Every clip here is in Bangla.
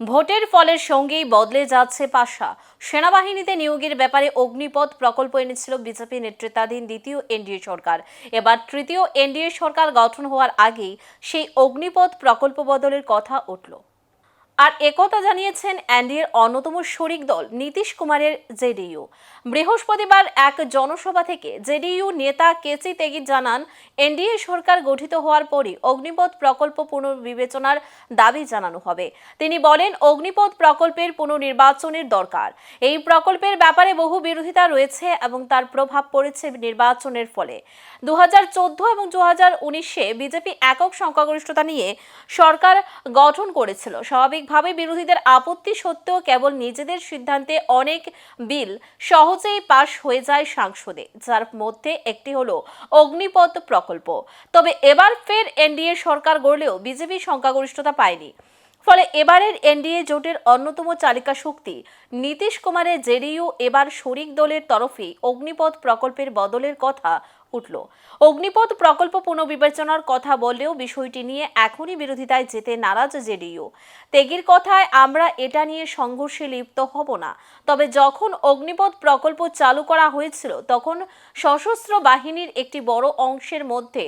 ভোটের ফলের সঙ্গেই বদলে যাচ্ছে পাশা। সেনাবাহিনীতে নিয়োগের ব্যাপারে অগ্নিপথ প্রকল্প এনেছিল বিজেপি নেতৃত্বাধীন দ্বিতীয় এনডিএ সরকার। এবার তৃতীয় এনডিএ সরকার গঠন হওয়ার আগেই সেই অগ্নিপথ প্রকল্প বদলের কথা উঠল। আর একথা জানিয়েছেন এনডিএর অন্যতম শরিক দল নীতিশ কুমারের জেডিইউ। বৃহস্পতিবার এক জনসভা থেকে জেডিইউ নেতা কেসি তেগি জানান, এনডিএ সরকার গঠিত হওয়ার পরই অগ্নিপথ প্রকল্প পুনর্বিবেচনার দাবি জানানো হবে। তিনি বলেন, অগ্নিপথ প্রকল্পের পুনর্নির্বাচনের দরকার। এই প্রকল্পের ব্যাপারে বহু বিরোধিতা রয়েছে এবং তার প্রভাব পড়েছে নির্বাচনের ফলে। দু হাজার চোদ্দ এবং দু হাজার উনিশে বিজেপি একক সংখ্যাগরিষ্ঠতা নিয়ে সরকার গঠন করেছিল। স্বাভাবিকভাবে বিরোধীদের আপত্তি সত্ত্বেও কেবল নিজেদের সিদ্ধান্তে অনেক বিল সহজেই পাশ হয়ে যায় সংসদে, যার মধ্যে একটি হলো অগ্নিপথ প্রকল্প। তবে এবার ফের এনডিএ সরকার গড়লেও বিজেপি সংখ্যাগরিষ্ঠতা পায়নি। ফলে এবারের এনডিএ জোটের অন্যতম চালিকা শক্তি নীতিশ কুমারের জেডিইউ এবার শরিক দলের তরফে অগ্নিপথ প্রকল্পের বদলের কথা উঠল। অগ্নিপথ প্রকল্প পুনর্বিবেচনার কথা বললেও বিষয়টি নিয়ে এখনই বিরোধিতায় যেতে নারাজ জেডিইউ। তেগির কথায় আমরা এটা নিয়ে সংঘর্ষে লিপ্ত হব না। তবে যখন অগ্নিপথ প্রকল্প চালু করা হয়েছিল, তখন সশস্ত্র বাহিনীর একটি বড় অংশের মধ্যে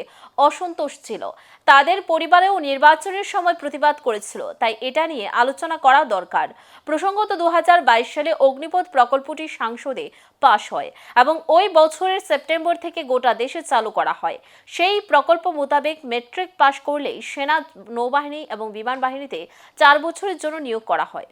অসন্তোষ ছিল। তাদের পরিবারেও নির্বাচনের সময় প্রতিবাদ করেছিল তাই এটা নিয়ে আলোচনা করা দরকার। প্রসঙ্গত দুহাজার বাইশ সালে অগ্নিপথ প্রকল্পটি সংসদে পাশ হয় এবং ওই বছরের সেপ্টেম্বর থেকে গোটা দেশে চালু করা হয়। সেই প্রকল্প মোতাবেক মেট্রিক পাশ করলেই সেনা, নৌবাহিনী এবং বিমান বাহিনীতে চার বছরের জন্য নিয়োগ করা হয়।